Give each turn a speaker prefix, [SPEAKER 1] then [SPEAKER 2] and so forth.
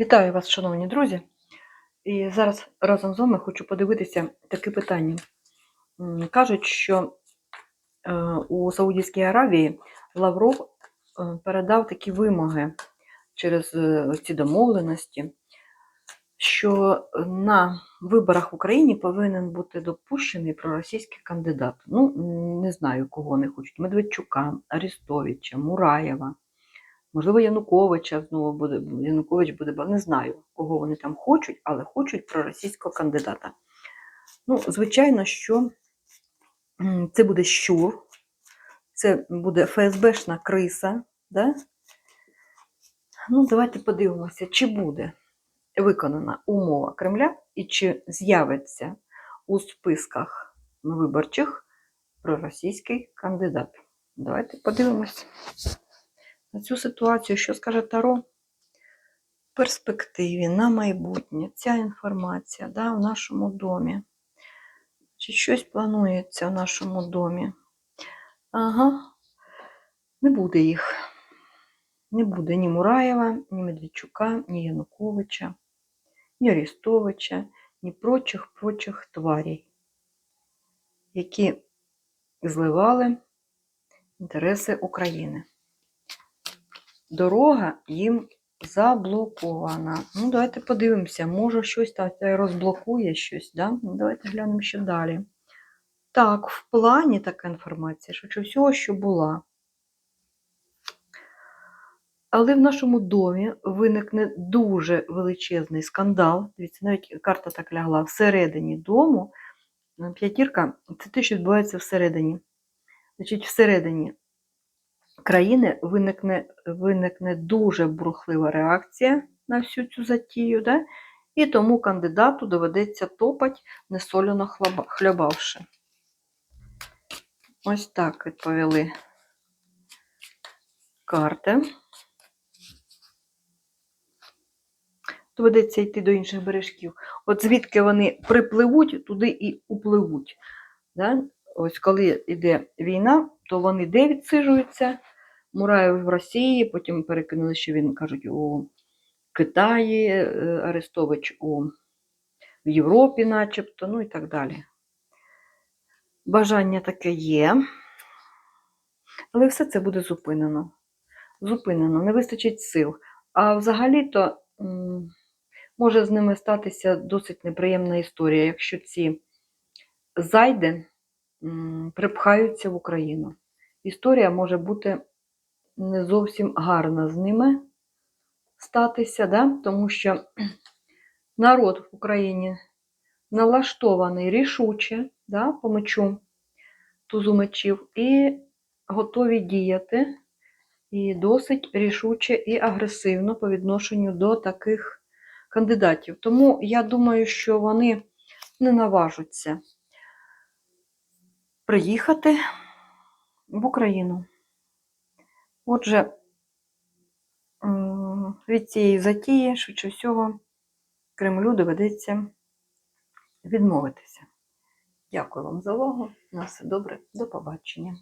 [SPEAKER 1] Вітаю вас, шановні друзі. І зараз разом з вами хочу подивитися таке питання. Кажуть, що е, у Саудівській Аравії Лавров е, передав такі вимоги через е, ці домовленості, що на виборах в Україні повинен бути допущений проросійський кандидат. Ну, не знаю, кого вони хочуть: Медведчука, Арестовича, Мураєва. Можливо, Януковича знову буде, Янукович буде, не знаю, кого вони там хочуть, але хочуть проросійського кандидата. Ну, звичайно, що це буде щур, це буде ФСБшна криса. Да? Ну, давайте подивимося, чи буде виконана умова Кремля і чи з'явиться у списках виборчих проросійський кандидат. Давайте подивимося на цю ситуацію, що скаже Таро в перспективі, на майбутнє, ця інформація да, в нашому домі. Чи щось планується в нашому домі? Ага, не буде їх. Не буде ні Мураєва, ні Медведчука, ні Януковича, ні Арестовича, ні прочих прочих тварей, які зливали інтереси України дорога їм заблокована. Ну, давайте подивимося, може щось та та розблокує щось. Да? Ну, давайте глянемо що далі. Так, в плані така інформація, швидше всього, що була. Але в нашому домі виникне дуже величезний скандал. Дивіться, навіть карта так лягла всередині дому. П'ятірка це те, що відбувається всередині. Значить, всередині країни виникне виникне дуже бурхлива реакція на всю цю затію, да? і тому кандидату доведеться топать, несолено хлябавши. Ось так відповіли карти. Доведеться йти до інших бережків. От звідки вони припливуть, туди іупливуть. Да? Ось коли йде війна, то вони де відсиджуються? Мураєв в Росії, потім перекинули, що він, кажуть, у Китаї, е, Арестович у в Європі, начебто, ну і так далі. Бажання таке є, але все це буде зупинено. Зупинено, не вистачить сил. А взагалі-то може з ними статися досить неприємна історія, якщо ці зайди припхаються в Україну. Історія може бути не зовсім гарна з ними статися, да? тому що народ в Україні налаштований рішуче да, по мечу тузу мечів і готові діяти і досить рішуче і агресивно по відношенню до таких кандидатів. Тому я думаю, що вони не наважуться приїхати в Україну. Отже, від цієї затії, швидше всього, Кремлю доведеться відмовитися. Дякую вам за увагу. На все добре, до побачення.